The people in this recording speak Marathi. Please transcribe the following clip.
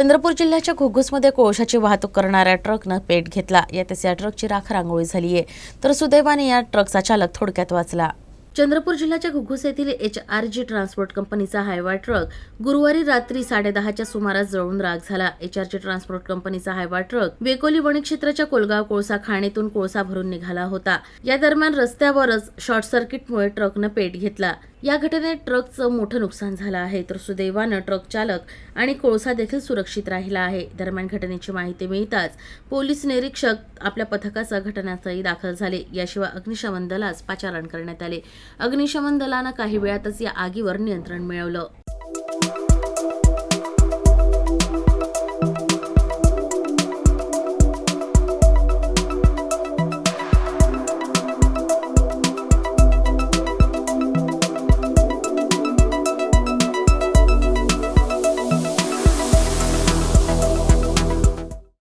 चंद्रपूर जिल्ह्याच्या घुग्गुसमध्ये कोळशाची वाहतूक करणाऱ्या ट्रकनं पेट घेतला. यातच या ट्रकची राख रांगोळी झाली आहे. तर सुदैवाने या ट्रकचा चालक थोडक्यात वाचला. चंद्रपूर जिल्ह्याच्या घुगुस येथील एच आर जी ट्रान्सपोर्ट कंपनीचा हायवा ट्रक गुरुवारी रात्री साडेदहाच्या सुमारास जळून राग झाला. एच आर जी ट्रान्सपोर्ट कंपनीचा हायवा ट्रक वेकोली वणी क्षेत्राच्या कोलगाव कोळसा खाणीतून कोळसा भरून निघाला होता. या दरम्यान रस्त्यावरच शॉर्ट सर्किटमुळे ट्रकनं पेट घेतला. या घटनेत ट्रकचं मोठं नुकसान झालं आहे. तर सुदैवानं ट्रक चालक आणि कोळसा देखील सुरक्षित राहिला आहे. दरम्यान घटनेची माहिती मिळताच पोलीस निरीक्षक आपल्या पथकासह घटनास्थळी दाखल झाले. याशिवाय अग्निशमन दलास पाचारण करण्यात आले. अग्निशमन दलानं काही वेळातच या आगीवर नियंत्रण मिळवलं.